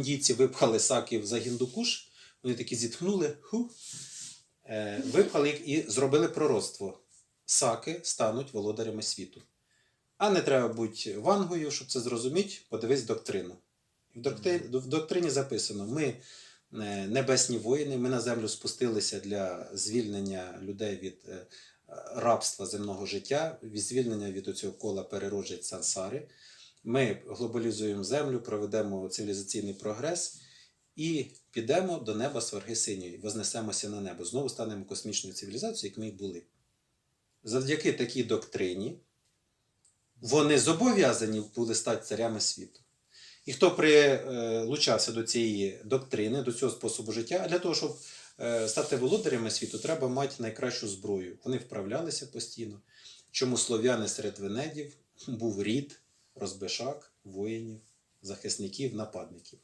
Індійці випхали саків за Гіндукуш, вони такі зітхнули, ху, е, випхали їх і зробили пророцтво. Саки стануть володарями світу. А не треба бути вангою, щоб це зрозуміти, подивись доктрину. В, доктри... в доктрині записано: ми е, небесні воїни, ми на землю спустилися для звільнення людей від е, рабства земного життя, від звільнення від оцього кола перероджень сансари. Ми глобалізуємо землю, проведемо цивілізаційний прогрес і підемо до неба сварги синьої, вознесемося на небо. Знову станемо космічною цивілізацією, як ми й були. Завдяки такій доктрині вони зобов'язані були стати царями світу. І хто прилучався до цієї доктрини, до цього способу життя, для того, щоб е, стати володарями світу, треба мати найкращу зброю. Вони вправлялися постійно. Чому слов'яни серед венедів був рід розбишак, воїнів, захисників, нападників.